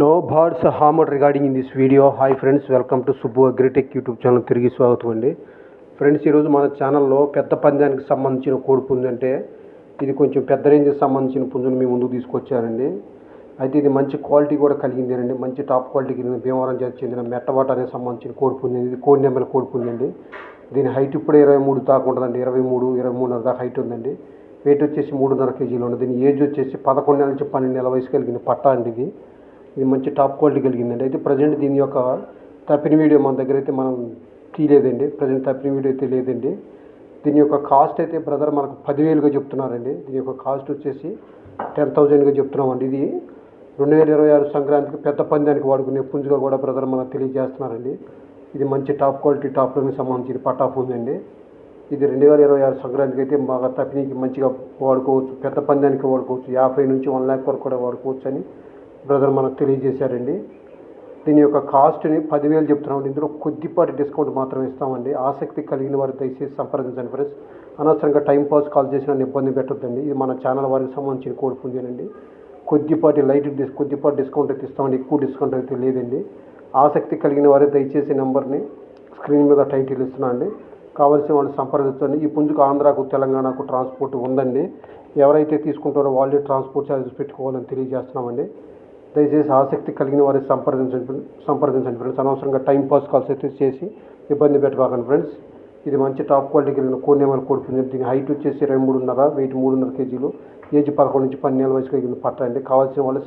No birds hammer regarding in this video hi friends welcome to Subbu Agritech YouTube channel తిరిగి స్వాగతం అండి. Friends ఈరోజు మన ఛానల్లో పెద్ద పందానికి సంబంధించిన కోడి పుంజంటే అంటే ఇది కొంచెం పెద్ద రేంజ్కి సంబంధించిన పుంజును మీ ముందుకు తీసుకొచ్చారండి అయితే ఇది మంచి క్వాలిటీ కూడా కలిగిందేనండి. మంచి టాప్ క్వాలిటీ కింద భీమవరం జాతికి చెందిన మెట్టవాట అనేది సంబంధించిన కోడి పుంజు ఇది కోడి నెమ్మల కోడి పుంజండి అండి. దీని హైట్ ఇప్పుడే ఇరవై మూడు దాకా ఉంటుందండి. ఇరవై మూడు ఇరవై మూడున్నర దాకా హైట్ ఉందండి. వెయిట్ వచ్చేసి మూడున్నర కేజీలు ఉంది. దీని ఏజ్ వచ్చేసి పదకొండు నెలల నుంచి పన్నెండు నెలల వయసు కలిగిన పట్టా అండి ఇది. ఇది మంచి టాప్ క్వాలిటీ కలిగిందండి. అయితే ప్రజెంట్ దీని యొక్క తప్పిన వీడియో మన దగ్గర అయితే మనం తీయలేదండి. ప్రజెంట్ తప్పిన వీడియో అయితే లేదండి. దీని యొక్క కాస్ట్ అయితే బ్రదర్ మనకు పదివేలుగా చెప్తున్నారండి. దీని యొక్క కాస్ట్ వచ్చేసి టెన్ థౌజండ్గా చెప్తున్నామండి. ఇది రెండు వేల ఇరవై ఆరు సంక్రాంతికి పెద్ద పందానికి వాడుకునే పుంజుగా కూడా బ్రదర్ మనకు తెలియజేస్తున్నారండి. ఇది మంచి టాప్ క్వాలిటీ టాప్ సంబంధించిన పట్టా పుంజండి. ఇది రెండు వేల ఇరవై ఆరు సంక్రాంతికి అయితే బాగా తప్పినీకి మంచిగా వాడుకోవచ్చు. పెద్ద పందానికి వాడుకోవచ్చు. యాభై నుంచి వన్ ల్యాక్ వరకు కూడా వాడుకోవచ్చు అని బ్రదర్ మనకు తెలియజేశారండి. దీని యొక్క కాస్ట్ని పదివేలు చెప్తున్నామండి ఇందులో కొద్దిపాటి డిస్కౌంట్ మాత్రమే ఇస్తామండి. ఆసక్తి కలిగిన వారు దయచేసి సంప్రదించండి ఫ్రెండ్స్ అనవసరంగా టైం పాస్ కాల్ చేసిన ఇబ్బంది పెట్టొద్దండి. ఇది మన ఛానల్ వారికి సంబంధించిన కోడి కొద్దిపాటి లైట్ డిస్ కొద్దిపాటి డిస్కౌంట్ అయితే ఇస్తామండి. ఎక్కువ డిస్కౌంట్ అయితే లేదండి. ఆసక్తి కలిగిన వారే దయచేసి నెంబర్ని స్క్రీన్ మీద టైటిల్ ఇస్తున్నా అండి. కావలసిన వాళ్ళు సంప్రదించండి. ఈ పుంజుకు ఆంధ్రాకు తెలంగాణకు ట్రాన్స్పోర్ట్ ఉందండి. ఎవరైతే తీసుకుంటారో వాళ్ళే ట్రాన్స్పోర్ట్ ఛార్జెస్ పెట్టుకోవాలని తెలియజేస్తున్నామండి. దయచేసి ఆసక్తి కలిగిన వారి సంప్రదించండి. సంప్రదించండి ఫ్రెండ్స్ అనవసరంగా టైం పాస్ కాల్స్ అయితే చేసి ఇబ్బంది పెట్టబాకండి ఫ్రెండ్స్ ఇది మంచి టాప్ క్వాలిటీ కలిగిన కోనేమల్ కోడుతుంది దీని హైట్ వచ్చేసి ఇరవై మూడున్నర వెయిట్ మూడున్నర కేజీలు ఏజ్ పదకొండు నుంచి పన్నెండు వయసు కలిగిన పట్ట అండి. కావాల్సిన వాళ్ళు